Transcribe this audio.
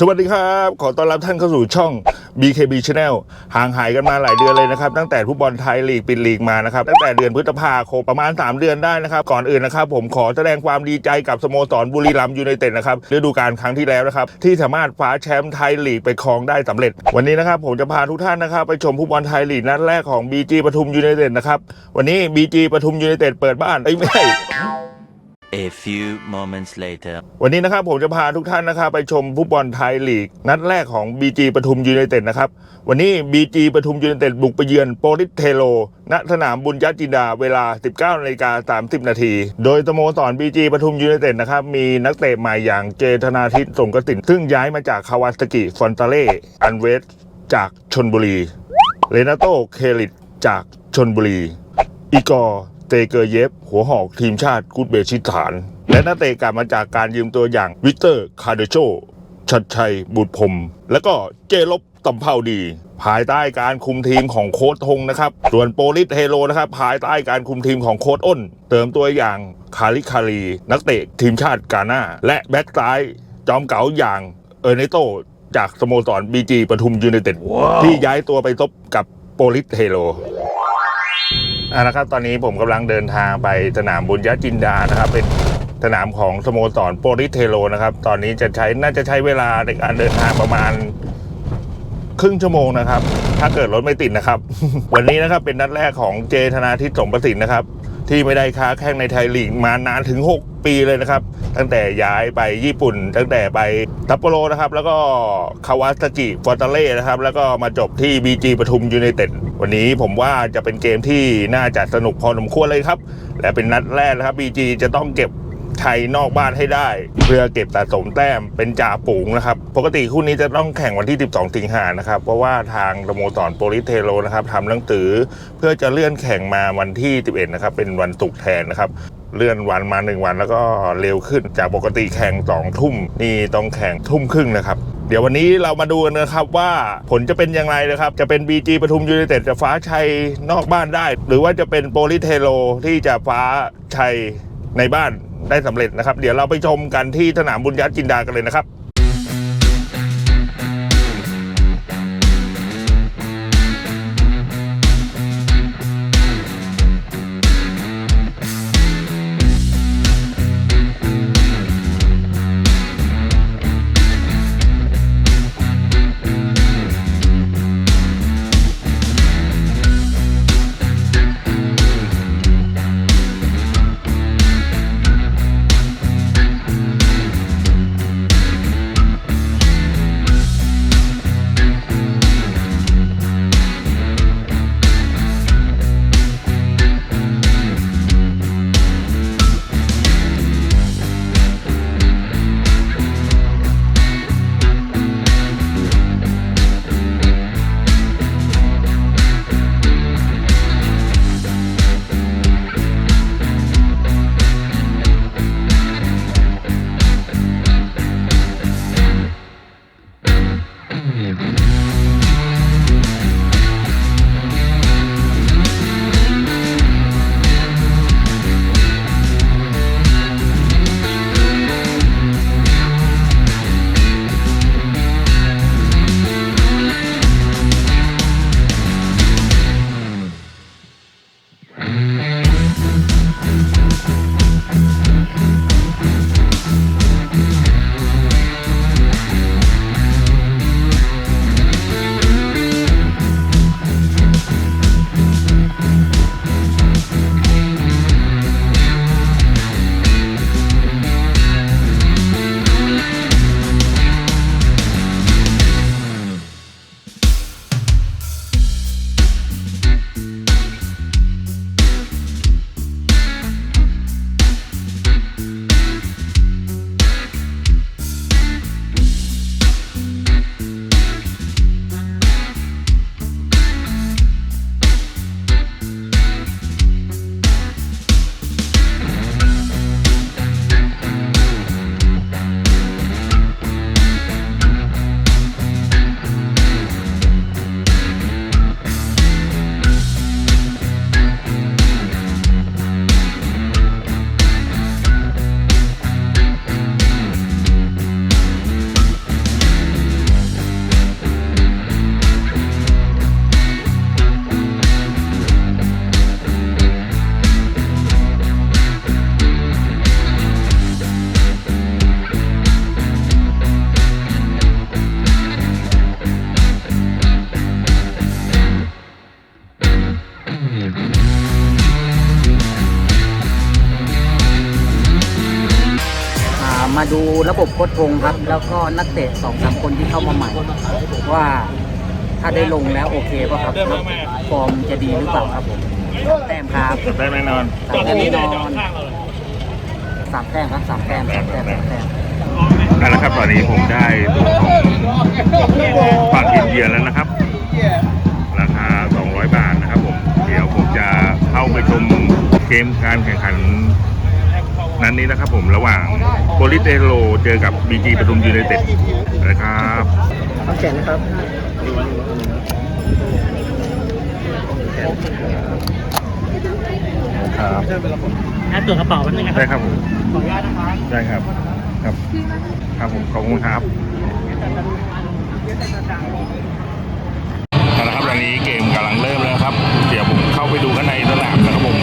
สวัสดีครับ ขอต้อนรับท่านเข้าสู่ช่อง BKB Channel ห่างหายกันมาหลายเดือนเลยนะครับ ตั้งแต่ฟุตบอลไทยลีกปิดลีกมานะครับ ตั้งแต่เดือนพฤษภาคมประมาณ 3 เดือนได้นะครับ ก่อนอื่นนะครับ ผมขอแสดงความดีใจกับสโมสรบุรีรัมย์ยูไนเต็ดนะครับฤดูกาลครั้งที่แล้วนะครับ ที่สามารถคว้าแชมป์ไทยลีกไปครองได้สำเร็จ วันนี้นะครับผมจะพาทุกท่านนะครับไปชมฟุตบอลไทยลีกนัดแรกของ BG ปทุมยูไนเต็ดนะครับวันนี้ BG ปทุมยูไนเต็ดเปิดบ้านเอ้ไม่ A few moments later. วันนี้นะครับผมจะพาทุกท่านนะครับไปชมฟุตบอลไทยลีก นัดแรกของ BG ปทุมยูไนเต็ดนะครับ วันนี้ BG ปทุมยูไนเต็ดบุกไปเยือนโปลิสเทโล ณสนามบุญญจินดาเวลา 19นาฬิกา30 นาที โดยสโมสร BG ปทุมยูไนเต็ดนะครับ มีนักเตะใหม่อย่างเจธนาทิตสงกสินซึ่งย้ายมาจากคาวาสกิฟอนตาเล่อันเวสจากชนบุรีเรนาโตเคลิตจากชนบุรี อีกอร์ เตเกอร์เยฟหัวหอกทีมชาติกุดเบชิสถาน และนักเตะกลับมาจากการยืมตัวอย่างวิกเตอร์คาเดโชชัดชัยบุตรพรหมและก็เจลบตำเภาดี ภายใต้การคุมทีมของโค้ชทงนะครับ ส่วนโปลิสเฮโลนะครับ ภายใต้การคุมทีมของโค้ชอ้น เติมตัวอย่างคาริคารี นักเตะทีมชาติกาหน้า และแบ็กซ้ายจอมเก๋าอย่างเออร์เนโต จากสโมสรบีจีปทุมยูไนเต็ดที่ย้ายตัวไปซบกับโปลิสเฮโลอ่า นะครับตอนนี้ผมกำลังเดินทางไปสนามบุญญจินดานะครับ เป็นสนามของสโมสรโปริเทโลนะครับ ตอนนี้จะใช้น่าจะใช้เวลาในการเดินทางประมาณครึ่งชั่วโมงนะครับ ถ้าเกิดรถไม่ติดนะครับ วันนี้นะครับเป็นนัดแรกของเจธนาทิตสมประสิทธิ์นะครับ ที่ไม่ได้ค้าแข่งในไทยลีกมานานถึง 6 ปีเลยนะครับ ตั้งแต่ย้ายไปญี่ปุ่น ตั้งแต่ไปทัปโปโรนะครับ แล้วก็คาวาซากิฟอร์ตาเล่นะครับ แล้วก็มาจบที่ BG ปทุมยูไนเต็ดวันนี้ผมว่าจะเป็นเกมที่น่าจะสนุกพอสมควรเลยครับ และเป็นนัดแรกนะครับ BG จะต้องเก็บ ไทยนอกบ้านให้ได้ เพื่อเก็บสะสมแต้มเป็นจ่าฝูงนะครับ ปกติคู่นี้จะต้องแข่งวันที่ 12 สิงหานะครับ เพราะว่าทางสโมสรโปลิเทโลนะครับทำหนังสือเพื่อจะเลื่อนแข่งมาวันที่ 11 นะครับ เป็นวันศุกร์แทนนะครับเลื่อนวันมา 1 วันแล้วก็เร็วขึ้นจากปกติแข่ง2ทุ่มนี่ต้องแข่งทุ่มครึ่งนะครับ เดี๋ยววันนี้เรามาดูกันนะครับว่าผลจะเป็นอย่างไรนะครับ จะเป็น BG ปทุมยูไนเต็ดจะฟ้าชัยนอกบ้านได้ หรือว่าจะเป็นโปลิเทโลที่จะฟ้าชัยในบ้าน ได้สำเร็จนะครับ เดี๋ยวเราไปชมกันที่สนามบุญญจินดากันเลยนะครับ ระบบโค้ชทงครับ แล้วก็นักเตะสองสามคนที่เข้ามาใหม่ ว่าถ้าได้ลงแล้วโอเคป่ะครับแล้วฟอร์มจะดีหรือเปล่าครับผมแต้มครับได้แน่นอนสามแต้มแน่นอนสามแต้มครับสามแต้มสามแต้มสามแต้มนั่นแหละครับตอนนี้ผมได้ตัวของฝั่งอินเดียแล้วนะครับ ราคา 200 บาทนะครับผม เดี๋ยวผมจะเข้าไปชมเกมการแข่งขัน นั้นนี้นะครับผมระหว่างโปลิเตโลเจอกับบีจีปทุมยูไนเต็ดนะครับเอาแขนนะครับครับแอดตัวกระเป๋าแป๊บนึงนะคได้รับครับผมขออนุญาตนะครับได้ครับครับ ครับผมขอบคุณครับเอาละครับตอนนี้เกมกำลังเริ่มแล้วครับ เดี๋ยวผมเข้าไปดูข้างในสนามนะครับผม